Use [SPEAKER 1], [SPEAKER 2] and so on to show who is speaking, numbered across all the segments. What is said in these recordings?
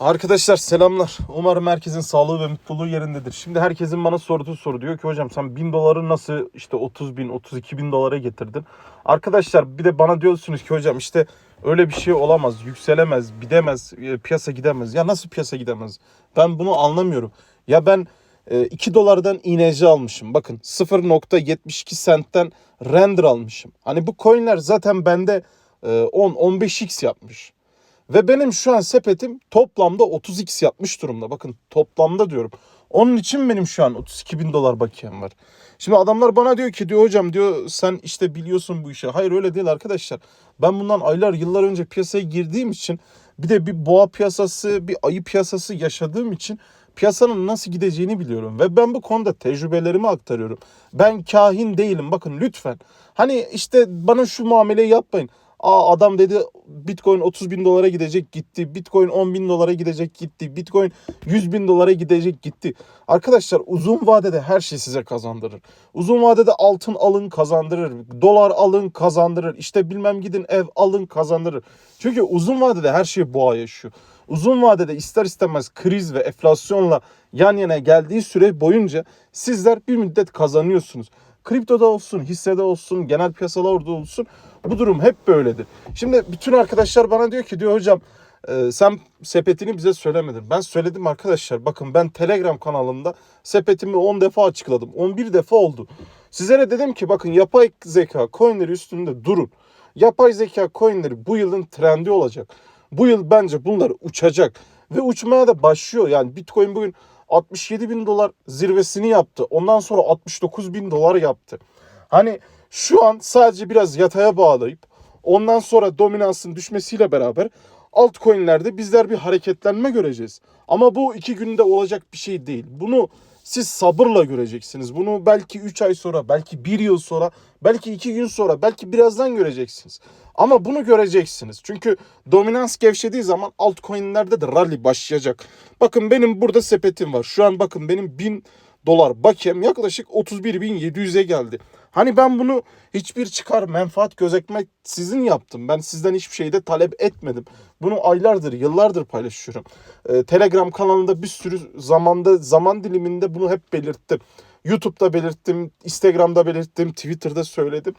[SPEAKER 1] Arkadaşlar selamlar. Umarım herkesin sağlığı ve mutluluğu yerindedir. Şimdi herkesin bana sorduğu soru diyor ki hocam sen 1000 doları nasıl işte 30 bin 32 bin dolara getirdin? Arkadaşlar bir de bana diyorsunuz ki hocam işte öyle bir şey olamaz, yükselemez, gidemez, e, piyasa gidemez. Ya nasıl piyasa gidemez? Ben bunu anlamıyorum. Ya ben e, 2 dolardan iğneci almışım. Bakın 0.72 sentten render almışım. Hani bu coinler zaten bende e, 10-15x yapmış. Ve benim şu an sepetim toplamda 30x yapmış durumda. Bakın toplamda diyorum. Onun için benim şu an 32 bin dolar bakiyem var. Şimdi adamlar bana diyor ki diyor hocam diyor sen işte biliyorsun bu işi. Hayır öyle değil arkadaşlar. Ben bundan aylar yıllar önce piyasaya girdiğim için bir de bir boğa piyasası bir ayı piyasası yaşadığım için piyasanın nasıl gideceğini biliyorum. Ve ben bu konuda tecrübelerimi aktarıyorum. Ben kahin değilim bakın lütfen. Hani işte bana şu muameleyi yapmayın. Aa adam dedi Bitcoin 30 bin dolara gidecek gitti. Bitcoin 10 bin dolara gidecek gitti. Bitcoin 100 bin dolara gidecek gitti. Arkadaşlar uzun vadede her şey size kazandırır. Uzun vadede altın alın kazandırır. Dolar alın kazandırır. İşte bilmem gidin ev alın kazandırır. Çünkü uzun vadede her şey boğa yaşıyor. Uzun vadede ister istemez kriz ve enflasyonla yan yana geldiği süre boyunca sizler bir müddet kazanıyorsunuz. Kriptoda olsun, hissede olsun, genel piyasalarda olsun bu durum hep böyledir. Şimdi bütün arkadaşlar bana diyor ki diyor hocam e, sen sepetini bize söylemedin. Ben söyledim arkadaşlar. Bakın ben Telegram kanalımda sepetimi 10 defa açıkladım. 11 defa oldu. Sizlere dedim ki bakın yapay zeka coinleri üstünde durun. Yapay zeka coinleri bu yılın trendi olacak. Bu yıl bence bunlar uçacak. Ve uçmaya da başlıyor. Yani Bitcoin bugün 67 bin dolar zirvesini yaptı. Ondan sonra 69 bin dolar yaptı. Hani şu an sadece biraz yataya bağlayıp ondan sonra dominansın düşmesiyle beraber altcoin'lerde bizler bir hareketlenme göreceğiz. Ama bu iki günde olacak bir şey değil. Bunu siz sabırla göreceksiniz. Bunu belki 3 ay sonra, belki 1 yıl sonra, belki 2 gün sonra, belki birazdan göreceksiniz. Ama bunu göreceksiniz. Çünkü dominans gevşediği zaman altcoin'lerde de rally başlayacak. Bakın benim burada sepetim var. Şu an bakın benim 1000 dolar bakiyem yaklaşık 31.700'e geldi. Hani ben bunu hiçbir çıkar menfaat gözetmek sizin yaptım. Ben sizden hiçbir şey de talep etmedim. Bunu aylardır, yıllardır paylaşıyorum. Ee, Telegram kanalında bir sürü zamanda, zaman diliminde bunu hep belirttim. YouTube'da belirttim, Instagram'da belirttim, Twitter'da söyledim.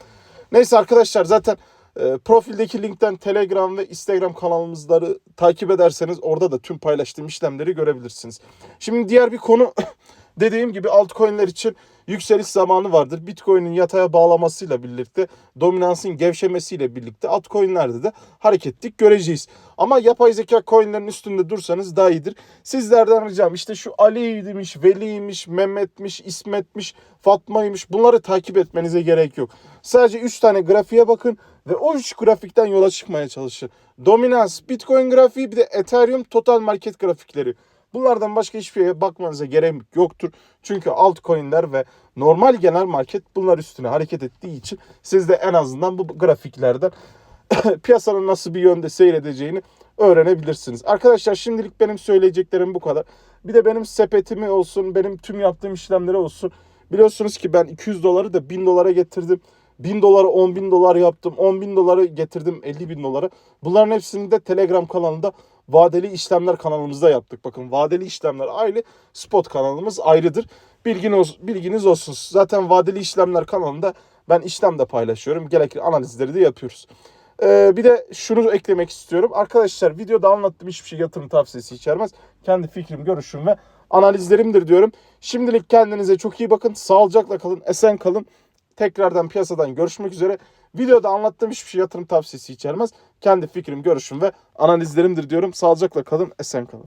[SPEAKER 1] Neyse arkadaşlar zaten e, profildeki linkten Telegram ve Instagram kanalımızları takip ederseniz orada da tüm paylaştığım işlemleri görebilirsiniz. Şimdi diğer bir konu dediğim gibi altcoin'ler için yükseliş zamanı vardır. Bitcoin'in yataya bağlamasıyla birlikte, dominansın gevşemesiyle birlikte altcoin'lerde de hareketlik göreceğiz. Ama yapay zeka coin'lerin üstünde dursanız daha iyidir. Sizlerden ricam işte şu Ali'ymiş, Veli'ymiş, Mehmet'miş, İsmet'miş, Fatma'ymış bunları takip etmenize gerek yok. Sadece 3 tane grafiğe bakın ve o 3 grafikten yola çıkmaya çalışın. Dominans, Bitcoin grafiği bir de Ethereum total market grafikleri. Bunlardan başka hiçbir şeye bakmanıza gerek yoktur. Çünkü altcoin'ler ve normal genel market bunlar üstüne hareket ettiği için siz de en azından bu grafiklerden piyasanın nasıl bir yönde seyredeceğini öğrenebilirsiniz. Arkadaşlar şimdilik benim söyleyeceklerim bu kadar. Bir de benim sepetimi olsun, benim tüm yaptığım işlemleri olsun. Biliyorsunuz ki ben 200 doları da 1000 dolara getirdim. 1000 doları 10 bin dolar yaptım. 10 bin doları getirdim 50 bin dolara. Bunların hepsini de Telegram kanalında vadeli işlemler kanalımızda yaptık. Bakın vadeli işlemler ayrı, spot kanalımız ayrıdır. Bilginiz, bilginiz olsun. Zaten vadeli işlemler kanalında ben işlem de paylaşıyorum. Gerekli analizleri de yapıyoruz. Ee, bir de şunu eklemek istiyorum. Arkadaşlar videoda anlattığım hiçbir şey yatırım tavsiyesi içermez. Kendi fikrim, görüşüm ve analizlerimdir diyorum. Şimdilik kendinize çok iyi bakın. Sağlıcakla kalın, esen kalın. Tekrardan piyasadan görüşmek üzere. Videoda anlattığım hiçbir şey yatırım tavsiyesi içermez. Kendi fikrim, görüşüm ve analizlerimdir diyorum. Sağlıcakla kalın, esen kalın.